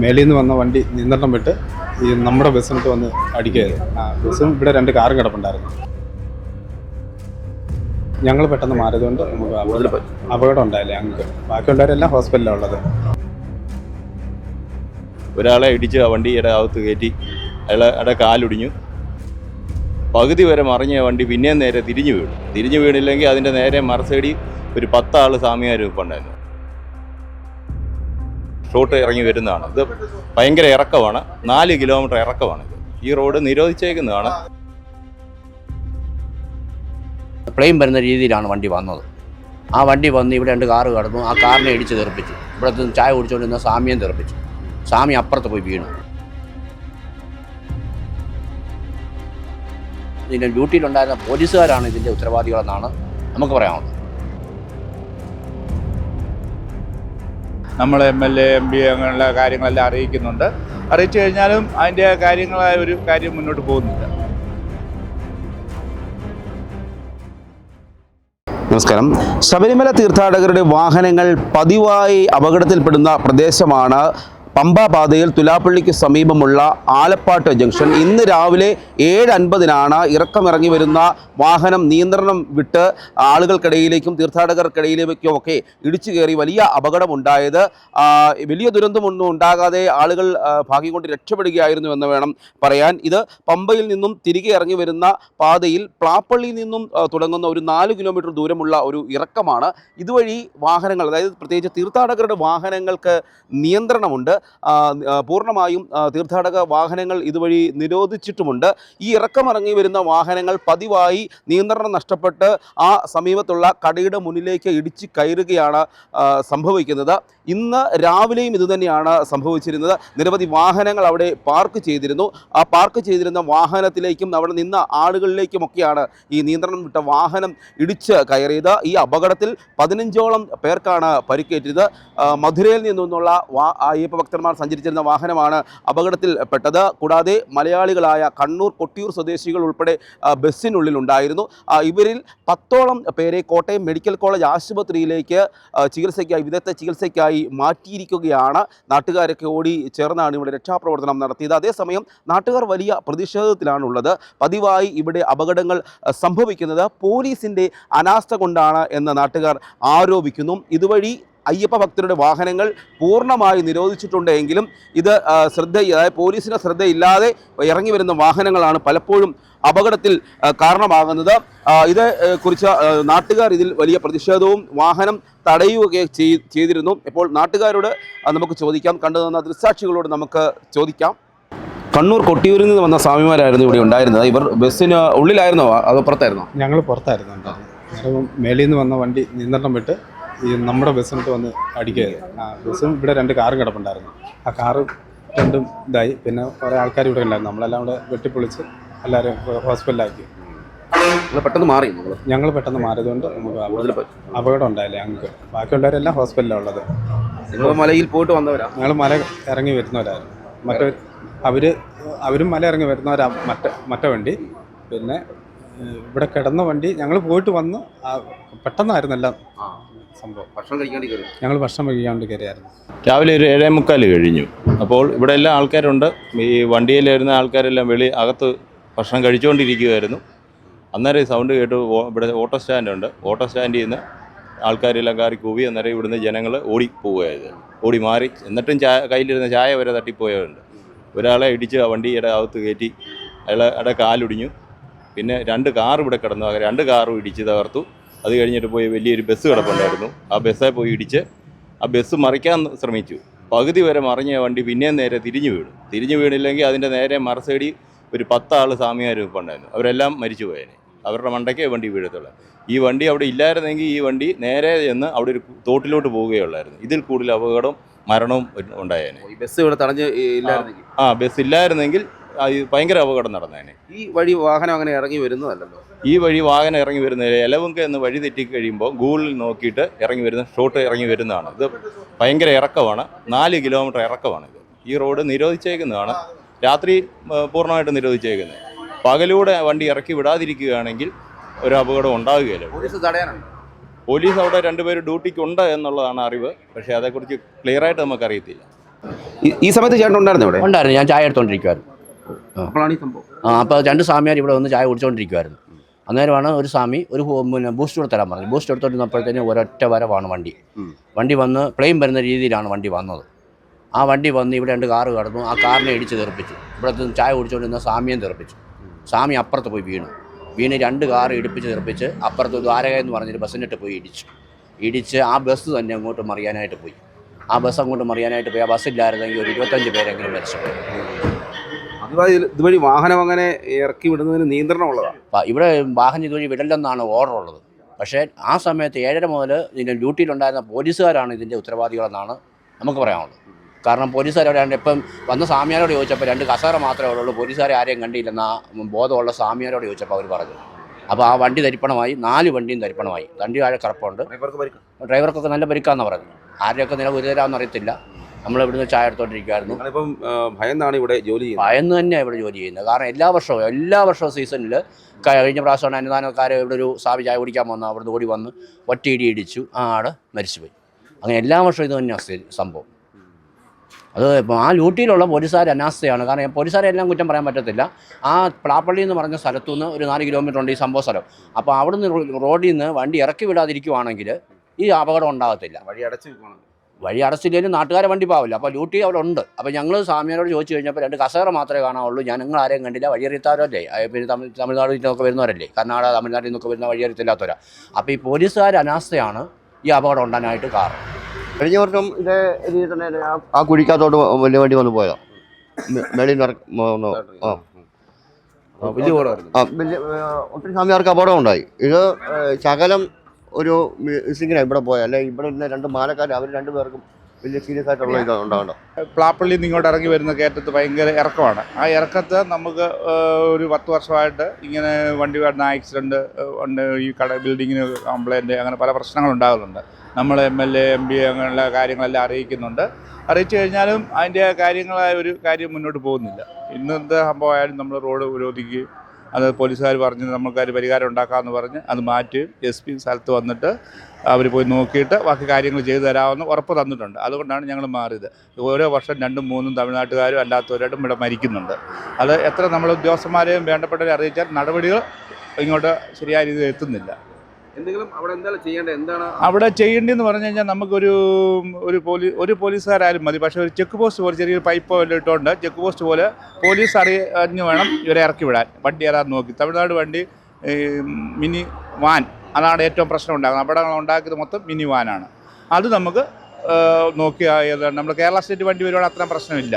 മേളിൽ നിന്ന് വന്ന വണ്ടി നിയന്ത്രണം വിട്ട് ഈ നമ്മുടെ ബസ്സിനകത്ത് വന്ന് അടിക്കുകയായിരുന്നു. ആ ബസ്സും ഇവിടെ രണ്ട് കാറും കിടപ്പുണ്ടായിരുന്നു. ഞങ്ങൾ പെട്ടെന്ന് മാറിയതുകൊണ്ട് നമുക്ക് അപകടം അപകടം ഉണ്ടായില്ല ഞങ്ങൾക്ക് ബാക്കിയുള്ളവരെല്ലാം ഹോസ്പിറ്റലിലാണ് ഉള്ളത്. ഒരാളെ ഇടിച്ച് ആ വണ്ടിയുടെ അകത്ത് കയറ്റി അയാളെ അവിടെ കാലൊടിഞ്ഞു. പകുതി വരെ മറിഞ്ഞ വണ്ടി പിന്നെയും നേരെ തിരിഞ്ഞു വീണു. തിരിഞ്ഞു വീണില്ലെങ്കിൽ അതിന്റെ നേരെ മറസേടി ഒരു പത്താൾ സാമിയാർ ഉണ്ടായിരുന്നു ഷോട്ട് ഇറങ്ങി വരുന്നതാണ്. ഇത് ഭയങ്കര ഇറക്കമാണ്. നാല് കിലോമീറ്റർ ഇറക്കമാണ് ഈ റോഡ് നിരോധിച്ചേക്കുന്നതാണ്. പ്ലെയിൻ വരുന്ന രീതിയിലാണ് വണ്ടി വന്നത്. ആ വണ്ടി വന്ന് ഇവിടെ രണ്ട് കാറ് കടന്നു. ആ കാറിനെ ഇടിച്ച് തെറിപ്പിച്ചു. ഇവിടെ ചായ കുടിച്ചുകൊണ്ടിരുന്ന സാമിയം തെറിപ്പിച്ചു. സാമി അപ്പുറത്ത് പോയി വീണു. ഇതിന്റെ ഡ്യൂട്ടിയിലുണ്ടായിരുന്ന പോലീസുകാരാണ് ഇതിന്റെ ഉത്തരവാദികളെന്നാണ് നമുക്ക് പറയാനുള്ളത്. നമ്മൾ M L A M P അങ്ങനെയുള്ള കാര്യങ്ങളെല്ലാം അറിയിക്കുന്നുണ്ട്. അറിയിച്ചു കഴിഞ്ഞാലും അതിന്റെ കാര്യങ്ങളായ ഒരു കാര്യം മുന്നോട്ട് പോകുന്നില്ല. നമസ്കാരം. ശബരിമല തീർത്ഥാടകരുടെ വാഹനങ്ങൾ പതിവായി അപകടത്തിൽപ്പെടുന്ന പ്രദേശമാണ് പമ്പ പാതയിൽ തുലാപ്പള്ളിക്ക് സമീപമുള്ള ആലപ്പാട്ട് ജംഗ്ഷൻ. ഇന്ന് രാവിലെ ഏഴ് അൻപതിനാണ് ഇറക്കമിറങ്ങി വരുന്ന വാഹനം നിയന്ത്രണം വിട്ട് ആളുകൾക്കിടയിലേക്കും തീർത്ഥാടകർക്കിടയിലേക്കും ഒക്കെ ഇടിച്ചു കയറി വലിയ അപകടമുണ്ടായത്. വലിയ ദുരന്തമൊന്നും ഉണ്ടാകാതെ ആളുകൾ ഭാഗ്യം കൊണ്ട് രക്ഷപ്പെടുകയായിരുന്നു എന്ന് വേണം പറയാൻ. ഇത് പമ്പയിൽ നിന്നും തിരികെ ഇറങ്ങി വരുന്ന പാതയിൽ പ്ലാപ്പള്ളിയിൽ നിന്നും തുടങ്ങുന്ന ഒരു നാല് കിലോമീറ്റർ ദൂരമുള്ള ഒരു ഇറക്കമാണ്. ഇതുവഴി വാഹനങ്ങൾ അതായത് പ്രത്യേകിച്ച് തീർത്ഥാടകരുടെ വാഹനങ്ങൾക്ക് നിയന്ത്രണമുണ്ട്. പൂർണമായും തീർത്ഥാടക വാഹനങ്ങൾ ഇതുവഴി നിരോധിച്ചിട്ടുമുണ്ട്. ഈ ഇറക്കമിറങ്ങി വരുന്ന വാഹനങ്ങൾ പതിവായി നിയന്ത്രണം നഷ്ടപ്പെട്ട് ആ സമീപത്തുള്ള കടയുടെ മുന്നിലേക്ക് ഇടിച്ച് കയറുകയാണ് സംഭവിക്കുന്നത്. ഇന്ന് രാവിലെയും ഇതുതന്നെയാണ് സംഭവിച്ചിരുന്നത്. നിരവധി വാഹനങ്ങൾ അവിടെ പാർക്ക് ചെയ്തിരുന്നു. ആ പാർക്ക് ചെയ്തിരുന്ന വാഹനത്തിലേക്കും അവിടെ നിന്ന ആളുകളിലേക്കുമൊക്കെയാണ് ഈ നിയന്ത്രണം വിട്ട വാഹനം ഇടിച്ച് കയറിയത്. ഈ അപകടത്തിൽ പതിനഞ്ചോളം പേർക്കാണ് പരിക്കേറ്റത് മധുരയിൽ നിന്നുള്ള അയ്യപ്പ ഭക്തന്മാർ സഞ്ചരിച്ചിരുന്ന വാഹനമാണ് അപകടത്തിൽ പെട്ടത്. കൂടാതെ മലയാളികളായ കണ്ണൂർ കൊട്ടിയൂർ സ്വദേശികൾ ഉൾപ്പെടെ ആ, ഇവരിൽ പത്തോളം പേരെ കോട്ടയം മെഡിക്കൽ കോളേജ് ആശുപത്രിയിലേക്ക് ചികിത്സയ്ക്കായി വിദഗ്ധ ചികിത്സയ്ക്കായി മാറ്റിയിരിക്കുകയാണ്. നാട്ടുകാരൊക്കെ ഓടി ചേർന്നാണ് ഇവിടെ രക്ഷാപ്രവർത്തനം നടത്തിയത്. അതേസമയം നാട്ടുകാർ വലിയ പ്രതിഷേധത്തിലാണുള്ളത്. പതിവായി ഇവിടെ അപകടങ്ങൾ സംഭവിക്കുന്നത് പോലീസിന്റെ അനാസ്ഥ കൊണ്ടാണ് എന്ന് നാട്ടുകാർ ആരോപിക്കുന്നു. ഇതുവഴി അയ്യപ്പ ഭക്തരുടെ വാഹനങ്ങൾ പൂർണമായി നിരോധിച്ചിട്ടുണ്ട് എങ്കിലും ഇത് ശ്രദ്ധ അതായത് പോലീസിന്റെ ശ്രദ്ധയില്ലാതെ ഇറങ്ങി വരുന്ന വാഹനങ്ങളാണ് പലപ്പോഴും അപകടത്തിൽ കാരണമാകുന്നത്. ഇത് കുറിച്ച് നാട്ടുകാർ ഇതിൽ വലിയ പ്രതിഷേധവും വാഹനം തടയുകയൊക്കെ ചെയ്തിരുന്നു. ഇപ്പോൾ നാട്ടുകാരോട് നമുക്ക് ചോദിക്കാം. കണ്ടു തന്ന ദൃക്സാക്ഷികളോട് നമുക്ക് ചോദിക്കാം. കണ്ണൂർ കൊട്ടിയൂരിൽ നിന്ന് വന്ന സ്വാമിമാരായിരുന്നു ഇവിടെ ഉണ്ടായിരുന്നത്. ഇവർ ബസ്സിന് ഉള്ളിലായിരുന്നോ? അതോ പുറത്തായിരുന്നോ? ഞങ്ങൾ പുറത്തായിരുന്നു. മേളിൽ നിന്ന് വന്ന വണ്ടി നിയന്ത്രണം വിട്ട് ഈ നമ്മുടെ ബസ്സിനകത്ത് വന്ന് അടിക്കുകയായിരുന്നു ആ ബസ്സും ഇവിടെ രണ്ട് കാറും കിടപ്പുണ്ടായിരുന്നു. ആ കാറ് രണ്ടും ഇതായി. പിന്നെ കുറേ ആൾക്കാർ ഇവിടെ ഉണ്ടായിരുന്നു. നമ്മളെല്ലാം കൂടെ വെട്ടിപ്പൊളിച്ച് എല്ലാവരും ഹോസ്പിറ്റലിലാക്കി നിങ്ങൾ പെട്ടെന്ന് മാറി നിങ്ങൾ ഞങ്ങൾ പെട്ടെന്ന് മാറിയതുകൊണ്ട് നമുക്ക് അപകടം അപകടം ഉണ്ടായില്ല ഞങ്ങൾക്ക്. ബാക്കിയുള്ളവരെല്ലാം ഹോസ്പിറ്റലിലാണ് ഉള്ളത്. നിങ്ങൾ മലയിൽ പോയിട്ട് വന്നവരാ? ഞങ്ങൾ മല ഇറങ്ങി വരുന്നവരായിരുന്നു. മറ്റവർ അവർ അവരും മല ഇറങ്ങി വരുന്നവരാ മറ്റ മറ്റ വണ്ടി. പിന്നെ ഏഹ്, ഇവിടെ കിടന്ന വണ്ടി ഞങ്ങൾ പോയിട്ട് വന്ന്. ആ, പെട്ടെന്നായിരുന്നു എല്ലാം. സംഭവം. ഭക്ഷണം കഴിക്കാണ്ട് കയറി. ഞങ്ങൾ ഭക്ഷണം കഴിക്കാണ്ട് കയറിയായിരുന്നു. രാവിലെ ഒരു ഏഴേ മുക്കാൽ കഴിഞ്ഞു. അപ്പോൾ ഇവിടെ എല്ലാ ആൾക്കാരുണ്ട്. ഈ വണ്ടിയിൽ വരുന്ന ആൾക്കാരെല്ലാം വെളി അകത്ത് ഭക്ഷണം കഴിച്ചുകൊണ്ടിരിക്കുകയായിരുന്നു അന്നേരം ഈ സൗണ്ട് കേട്ട് ഇവിടെ ഓട്ടോ സ്റ്റാൻഡുണ്ട്. ഓട്ടോ സ്റ്റാൻഡിൽ നിന്ന് ആൾക്കാരെല്ലാം കയറി കൂവി അന്നേരം ഇവിടുന്ന് ജനങ്ങൾ ഓടി പോവുകയായത്. ഓടി മാറി. എന്നിട്ടും ചായ കയ്യിലിരുന്ന ചായ വരെ തട്ടിപ്പോയവരുണ്ട്. ഒരാളെ ഇടിച്ച് ആ വണ്ടിയുടെ അകത്ത് കയറ്റി അയാളുടെ കാലൊടിഞ്ഞു. പിന്നെ രണ്ട് കാർ ഇവിടെ കിടന്നു. രണ്ട് കാറും ഇടിച്ച് തകർത്തു. അത് കഴിഞ്ഞിട്ട് പോയി വലിയൊരു ബസ് കിടപ്പുണ്ടായിരുന്നു. ആ ബസ്സായി പോയി ഇടിച്ച് ആ ബസ് മറിക്കാൻ ശ്രമിച്ചു. പകുതി വരെ മറിഞ്ഞ വണ്ടി പിന്നെയും നേരെ തിരിഞ്ഞു വീണു. തിരിഞ്ഞു വീണില്ലെങ്കിൽ അതിന്റെ നേരെ മറസൈഡി ഒരു പത്താൾ സാമിയാർ ഉണ്ടായിരുന്നു അവരെല്ലാം മരിച്ചു പോയേനെ. അവരുടെ മണ്ടയ്ക്കേ വണ്ടി വീഴത്തുള്ളൂ. ഈ വണ്ടി അവിടെ ഇല്ലായിരുന്നെങ്കിൽ ഈ വണ്ടി നേരെ ചെന്ന് അവിടെ ഒരു തോട്ടിലോട്ട് പോവുകയുള്ളായിരുന്നു. ഇതിൽ കൂടുതൽ അപകടം മരണവും ഉണ്ടായേനെ. ബസ് ഇവിടെ തടഞ്ഞ് ആ ബസ് ഇല്ലായിരുന്നെങ്കിൽ ഭയങ്കര അപകടം നടന്നേനെ. ഈ വഴി വാഹനം അങ്ങനെ ഇറങ്ങി വരുന്നതല്ലല്ലോ. ഈ വഴി വാഹനം ഇറങ്ങി വരുന്നത് എലവുങ്ക എന്ന് വഴി തെറ്റി കഴിയുമ്പോൾ ഗൂഗിളിൽ നോക്കിയിട്ട് ഇറങ്ങി വരുന്ന ഷോട്ട് ഇറങ്ങി വരുന്നതാണ്. ഇത് ഭയങ്കര ഇറക്കമാണ്. നാല് കിലോമീറ്റർ ഇറക്കമാണ് ഇത് ഈ റോഡ് നിരോധിച്ചേക്കുന്നതാണ്. രാത്രി പൂർണമായിട്ട് നിരോധിച്ചേക്കുന്നത് പകലൂടെ വണ്ടി ഇറക്കി വിടാതിരിക്കുകയാണെങ്കിൽ ഒരു അപകടം ഉണ്ടാവുകയില്ല. പോലീസ് തടയാനുണ്ട്? പോലീസ് അവിടെ രണ്ടുപേര് ഡ്യൂട്ടിക്കുണ്ട് എന്നുള്ളതാണ് അറിവ്. പക്ഷേ അതേക്കുറിച്ച് ക്ലിയറായിട്ട് നമുക്കറിയത്തില്ല. ഈ സമയത്ത് ചേട്ടൻ ഉണ്ടായിരുന്നു ഇവിടെ? ഉണ്ടായിരുന്നു. ഞാൻ ചായ എടുത്തോണ്ടിരിക്കുവായിരുന്നു. അപ്പോഴാണ് ഈ സംഭവം. ആ അപ്പോൾ രണ്ട് സ്വാമിയാർ ഇവിടെ വന്ന് ചായ കുടിച്ചുകൊണ്ടിരിക്കുമായിരുന്നു അന്നേരമാണ് ഒരു സ്വാമി ഒരു ഹോ- പിന്നെ ബൂസ്റ്റ് കൂടെ തരാൻ പറഞ്ഞു. ബൂസ്റ്റ് എടുത്തോണ്ടിരുന്നപ്പോഴത്തേന് ഒരൊറ്റ വരവാണ് വണ്ടി. വണ്ടി വന്ന് പ്ലെയിൻ വരുന്ന രീതിയിലാണ് വണ്ടി വന്നത്. ആ വണ്ടി വന്ന് ഇവിടെ രണ്ട് കാറ് കടന്നു. ആ കാറിനെ ഇടിച്ച് തെറിപ്പിച്ചു. ഇവിടുത്തെ ചായ കുടിച്ചുകൊണ്ടിരുന്ന സ്വാമിയും തെറിപ്പിച്ചു. സ്വാമി അപ്പുറത്ത് പോയി വീണു. വീണ് രണ്ട് കാറ് ഇടിപ്പിച്ച് തെറിപ്പിച്ച് അപ്പുറത്ത് ദ്വാരക എന്ന് പറഞ്ഞൊരു ബസ്സിനിട്ട് പോയി ഇടിച്ചു. ഇടിച്ച് ആ ബസ് തന്നെ അങ്ങോട്ട് മറിയാനായിട്ട് പോയി. ആ ബസ് അങ്ങോട്ട് മറിയാനായിട്ട് പോയി. ആ ബസ്സില്ലായിരുന്നെങ്കിൽ ഒരു ഇരുപത്തഞ്ച് പേരെങ്കിലും മരിച്ചു ഇതുവഴി വാഹനം അങ്ങനെ ഇറക്കി വിടുന്നതിന് നിയന്ത്രണമുള്ളതാണ് ഇവിടെ വാഹനം ഇതുവഴി വിടലെന്നാണ് ഓർഡർ ഉള്ളത്. പക്ഷേ ആ സമയത്ത് ഏഴര മുതൽ ഇതിന്റെ ഡ്യൂട്ടിയിലുണ്ടായിരുന്ന പോലീസുകാരാണ് ഇതിന്റെ ഉത്തരവാദികളെന്നാണ് നമുക്ക് പറയാനുള്ളത്. കാരണം പോലീസുകാർ അവിടെ ഇപ്പം വന്ന സ്വാമിയാരോട് ചോദിച്ചപ്പോൾ രണ്ട് കസേര മാത്രമേ ഉള്ളൂ പോലീസുകാരെ ആരെയും കണ്ടില്ലെന്ന ബോധമുള്ള സ്വാമിയാരോട് ചോദിച്ചപ്പോൾ അവർ പറഞ്ഞു. അപ്പോൾ ആ വണ്ടി തരിപ്പണമായി നാല് വണ്ടിയും തരിപ്പണമായി. വണ്ടി ആഴെ കറപ്പുണ്ട്. ഡ്രൈവർക്കൊക്കെ നല്ല പരിക്കാന്ന് പറഞ്ഞു ആരുടെയൊക്കെ നില ഗുരുതരാമെന്ന് അറിയത്തില്ല. നമ്മൾ ഇവിടുന്ന് ചായ എടുത്തോണ്ടിരിക്കുമായിരുന്നു നിങ്ങളിപ്പം ഭയന്നാണ് ഇവിടെ ജോലി ചെയ്യുന്നത്. ഭയന്ന് തന്നെയാണ് ഇവിടെ ജോലി ചെയ്യുന്നത്. കാരണം എല്ലാ വർഷവും എല്ലാ വർഷവും സീസണിൽ കഴിഞ്ഞ പ്രാവശ്യമാണ് അനുദാനക്കാർ ഇവിടെ ഒരു സാവി ചായ കുടിക്കാൻ വന്നു. അവിടുന്ന് ഓടി വന്ന് ഒറ്റയിടി ഇടിച്ചു. ആ ആട് മരിച്ചുപോയി. അങ്ങനെ എല്ലാ വർഷവും ഇത് തന്നെയാണ് സംഭവം. അത് ഇപ്പം ആ ലൂട്ടിയിലുള്ള പോലീസുകാർ അനാസ്ഥയാണ്. കാരണം പോലീസുകാരെ എല്ലാം കുറ്റം പറയാൻ പറ്റത്തില്ല. ആ പ്ലാപ്പള്ളി എന്ന് പറഞ്ഞ സ്ഥലത്തു നിന്ന് ഒരു നാല് കിലോമീറ്റർ ഉണ്ട് ഈ സംഭവ സ്ഥലം. അപ്പോൾ അവിടുന്ന് റോഡിൽ നിന്ന് വണ്ടി ഇറക്കി വിടാതിരിക്കുവാണെങ്കിൽ ഈ അപകടം ഉണ്ടാകത്തില്ല. വഴി അടച്ചു വഴി അറസ്റ്റില്ലെങ്കിലും നാട്ടുകാരെ വണ്ടി പാവില്ല. അപ്പോൾ ഡ്യൂട്ടി അവിടെ ഉണ്ട് അപ്പോൾ ഞങ്ങൾ സ്വാമിയോട് ചോദിച്ചു കഴിഞ്ഞപ്പോൾ രണ്ട് കസേര മാത്രമേ കാണാവുള്ളൂ. ഞാൻ നിങ്ങൾ ആരെയും കണ്ടില്ല. വഴിയറിയത്താരല്ലേ? പിന്നെ തമിഴ് തമിഴ്നാട്ടിൽ നിന്നൊക്കെ വരുന്നവരല്ലേ? കർണാടക തമിഴ്നാട്ടിൽ നിന്നൊക്കെ വരുന്ന വഴിയറിയത്തില്ലാത്തവരാ. അപ്പോൾ ഈ പോലീസുകാർ അനാസ്ഥയാണ് ഈ അപകടം ഉണ്ടാനായിട്ട് കാരണം. കഴിഞ്ഞ വർഷം ഇതേ രീതി തന്നെ ആ- കുഴിക്കാത്തോട്ട് കുഴിക്കകത്തോട്ട് വലിയ വണ്ടി വന്ന് പോയതാ. മേളിൽ നിന്ന്. ആ. വലിയ ഒത്തിരി സ്വാമിയാർക്ക് അപകടം ഉണ്ടായി. ഇത് ശകലം ഒരു മിസ്സിങ്ങിനാണ് ഇവിടെ പോയത് അല്ലെ ഇവിടെ ഇന്ന രണ്ട് മാലക്കാർ അവർ രണ്ടുപേർക്കും വലിയ സീരിയസ് ആയിട്ടുള്ള ഇത് ഉണ്ടാവണം പ്ലാപ്പള്ളി നിങ്ങളുടെ ഇറങ്ങി വരുന്ന കയറ്റത്ത് ഭയങ്കര ഇറക്കമാണ്. ആ ഇറക്കത്ത് നമുക്ക് ഒരു പത്ത് വർഷമായിട്ട് ഇങ്ങനെ വണ്ടി വരുന്ന ആക്സിഡന്റ് ഉണ്ട്. ഈ കട ബിൽഡിങ്ങിന് കംപ്ലൈന്റ് അങ്ങനെ പല പ്രശ്നങ്ങൾ ഉണ്ടാകുന്നുണ്ട്. നമ്മൾ M L A M P അങ്ങനെയുള്ള കാര്യങ്ങളെല്ലാം അറിയിക്കുന്നുണ്ട്. അറിയിച്ചു കഴിഞ്ഞാലും അതിന്റെ കാര്യങ്ങളായ ഒരു കാര്യം മുന്നോട്ട് പോകുന്നില്ല. ഇന്നത്തെ സംഭവമായാലും നമ്മൾ റോഡ് പുരോഗതിക്കുകയും അത് പോലീസുകാർ പറഞ്ഞ് നമുക്കതിന് പരിഹാരം ഉണ്ടാക്കാമെന്ന് പറഞ്ഞ് അത് മാറ്റുകയും എസ് പി സ്ഥലത്ത് വന്നിട്ട് അവർ പോയി നോക്കിയിട്ട് ബാക്കി കാര്യങ്ങൾ ചെയ്തു തരാമെന്ന് ഉറപ്പ് തന്നിട്ടുണ്ട്. അതുകൊണ്ടാണ് ഞങ്ങൾ മാറിയത്. ഓരോ വർഷം രണ്ടും മൂന്നും തമിഴ്നാട്ടുകാരും അല്ലാത്തവരായിട്ടും ഇവിടെ മരിക്കുന്നുണ്ട്. അത് എത്ര നമ്മൾ ഉദ്യോഗസ്ഥന്മാരെയും വേണ്ടപ്പെട്ടവരെ അറിയിച്ചാൽ നടപടികൾ ഇങ്ങോട്ട് ശരിയായ രീതിയിൽ എത്തുന്നില്ല. അവിടെ ചെയ്യേണ്ടതെന്ന് പറഞ്ഞു കഴിഞ്ഞാൽ നമുക്കൊരു ഒരു പോലീസ് ഒരു പോലീസുകാരായാലും മതി. പക്ഷേ ഒരു ചെക്ക് പോസ്റ്റ് പോലെ ചെറിയൊരു പൈപ്പ് വല്ല ഇട്ടുകൊണ്ട് ചെക്ക് പോസ്റ്റ് പോലെ പോലീസ് അറിഞ്ഞു വേണം ഇവരെ ഇറക്കി വിടാൻ. വണ്ടി ഏതാന്ന് നോക്കി. തമിഴ്നാട് വണ്ടി മിനി വാൻ. അതാണ് ഏറ്റവും പ്രശ്നം ഉണ്ടാകുന്നത്. അപകടങ്ങൾ ഉണ്ടാക്കിയത് മൊത്തം മിനി വാനാണ്. അത് നമുക്ക് ഏഹ്, നോക്കി ആ ഏതാണ് നമ്മുടെ കേരള സ്റ്റേറ്റ് വണ്ടി വരുവാണെങ്കിൽ അത്ര പ്രശ്നമില്ല.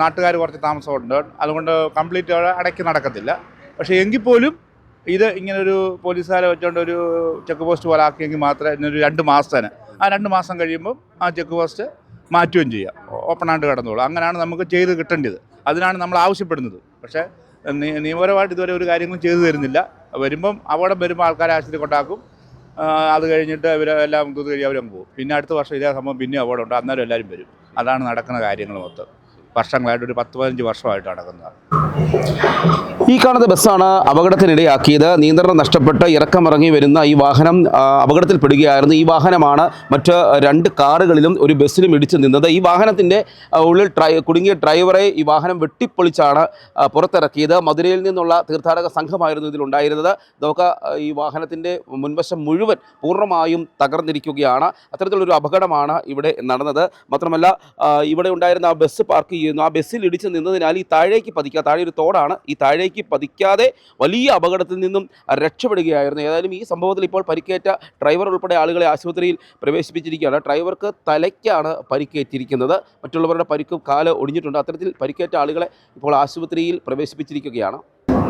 നാട്ടുകാർ കുറച്ച് താമസമുണ്ട്. അതുകൊണ്ട് കംപ്ലീറ്റ് അടക്കി നടക്കത്തില്ല. പക്ഷേ എങ്കിൽ പോലും ഇത് ഇങ്ങനൊരു പോലീസുകാരെ വെച്ചുകൊണ്ട് ഒരു ചെക്ക് പോസ്റ്റ് പോലെ ആക്കിയെങ്കിൽ മാത്രമേ ഇന്നൊരു രണ്ട് മാസത്തിന്. ആ രണ്ട് മാസം കഴിയുമ്പോൾ ആ ചെക്ക് പോസ്റ്റ് മാറ്റുകയും ചെയ്യാം. ഓപ്പൺ ആയിട്ട് കിടന്നോളൂ. അങ്ങനെയാണ് നമുക്ക് ചെയ്ത് കിട്ടേണ്ടത്. അതിനാണ് നമ്മൾ ആവശ്യപ്പെടുന്നത്. പക്ഷേ നിയമപരമായിട്ട് ഇതുവരെ ഒരു കാര്യങ്ങളും ചെയ്തു തരുന്നില്ല. വരുമ്പം അപകടം വരുമ്പോൾ ആൾക്കാരെ ആശുപത്രി കൊണ്ടാക്കും. അത് കഴിഞ്ഞിട്ട് ഇവർ എല്ലാം കഴിഞ്ഞ് അവരങ്ങ് പോകും. പിന്നെ അടുത്ത വർഷം ഇതേ സംഭവം പിന്നെ അപകടം ഉണ്ട്. അന്നേരം എല്ലാവരും വരും. അതാണ് നടക്കുന്ന കാര്യങ്ങൾ മൊത്തം. വർഷങ്ങളായിട്ട് ഒരു പത്ത് പതിനഞ്ച് വർഷമായിട്ട് നടക്കുന്നത്. ഈ കാണുന്ന ബസ്സാണ് അപകടത്തിനിടയാക്കിയത്. നിയന്ത്രണം നഷ്ടപ്പെട്ട് ഇറക്കമിറങ്ങി വരുന്ന ഈ വാഹനം അപകടത്തിൽപ്പെടുകയായിരുന്നു. ഈ വാഹനമാണ് മറ്റ് രണ്ട് കാറുകളിലും ഒരു ബസ്സിലും ഇടിച്ചു നിന്നത്. ഈ വാഹനത്തിന്റെ ഉള്ളിൽ കുടുങ്ങിയ ഡ്രൈവറെ ഈ വാഹനം വെട്ടിപ്പൊളിച്ചാണ് പുറത്തിറക്കിയത്. മധുരയിൽ നിന്നുള്ള തീർത്ഥാടക സംഘമായിരുന്നു ഇതിലുണ്ടായിരുന്നത് നമുക്ക് ഈ വാഹനത്തിന്റെ മുൻവശം മുഴുവൻ പൂർണമായും തകർന്നിരിക്കുകയാണ്. അത്തരത്തിലുള്ളൊരു അപകടമാണ് ഇവിടെ നടന്നത്. മാത്രമല്ല ഇവിടെ ഉണ്ടായിരുന്ന ആ ബസ് പാർക്ക് ചെയ്യുന്നു. ആ ബസ്സിൽ ഇടിച്ച് നിന്നതിനാൽ ഈ താഴേക്ക് പതിക്കുക താഴെ ഒരു തോടാണ്. ഈ താഴേക്ക് പതിക്കാതെ വലിയ അപകടത്തിൽ നിന്നും രക്ഷപ്പെടുകയായിരുന്നു. ഏതായാലും ഈ സംഭവത്തിൽ ഇപ്പോൾ പരിക്കേറ്റ ഡ്രൈവർ ഉൾപ്പെടെ ആളുകളെ ആശുപത്രിയിൽ പ്രവേശിപ്പിച്ചിരിക്കുകയാണ്. ഡ്രൈവർക്ക് തലയ്ക്കാണ് പരിക്കേറ്റിരിക്കുന്നത്. മറ്റുള്ളവരുടെ പരിക്കും കാൽ ഒടിഞ്ഞിട്ടുണ്ട്. അത്തരത്തിൽ പരിക്കേറ്റ ആളുകളെ ഇപ്പോൾ ആശുപത്രിയിൽ പ്രവേശിപ്പിച്ചിരിക്കുകയാണ്.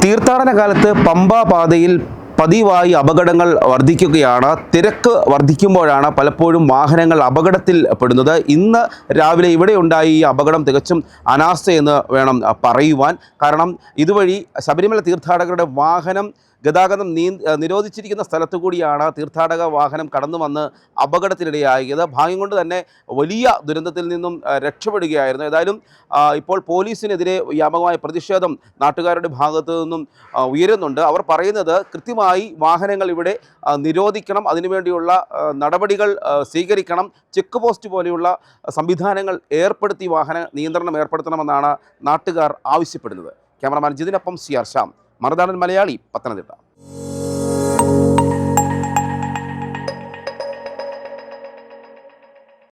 തീർത്ഥാടന കാലത്ത് പമ്പാ പാതയിൽ പതിവായി അപകടങ്ങൾ വർദ്ധിക്കുകയാണ്. തിരക്ക് വർദ്ധിക്കുമ്പോഴാണ് പലപ്പോഴും വാഹനങ്ങൾ അപകടത്തിൽ പെടുന്നത്. ഇന്ന് രാവിലെ ഇവിടെ ഉണ്ടായി ഈ അപകടം തികച്ചും അനാസ്ഥയെന്ന് വേണം പറയുവാൻ. കാരണം ഇതുവഴി ശബരിമല തീർത്ഥാടകരുടെ വാഹനം ഗതാഗതം നീ നിരോധിച്ചിരിക്കുന്ന സ്ഥലത്തു കൂടിയാണ് തീർത്ഥാടക വാഹനം കടന്നു വന്ന് അപകടത്തിനിടയായത് ഭാഗ്യം കൊണ്ട് തന്നെ വലിയ ദുരന്തത്തിൽ നിന്നും രക്ഷപ്പെടുകയായിരുന്നു. ഏതായാലും ഇപ്പോൾ പോലീസിനെതിരെ വ്യാപകമായ പ്രതിഷേധം നാട്ടുകാരുടെ ഭാഗത്തു നിന്നും ഉയരുന്നുണ്ട്. അവർ പറയുന്നത് കൃത്യമായി വാഹനങ്ങൾ ഇവിടെ നിരോധിക്കണം. അതിനുവേണ്ടിയുള്ള നടപടികൾ സ്വീകരിക്കണം. ചെക്ക് പോസ്റ്റ് പോലെയുള്ള സംവിധാനങ്ങൾ ഏർപ്പെടുത്തി വാഹന നിയന്ത്രണം ഏർപ്പെടുത്തണമെന്നാണ് നാട്ടുകാർ ആവശ്യപ്പെടുന്നത്. ക്യാമറമാൻ ജിതിനൊപ്പം സി ആർ ശ്യാം. മറുനാടൻ മലയാളി പത്തനംതിട്ട.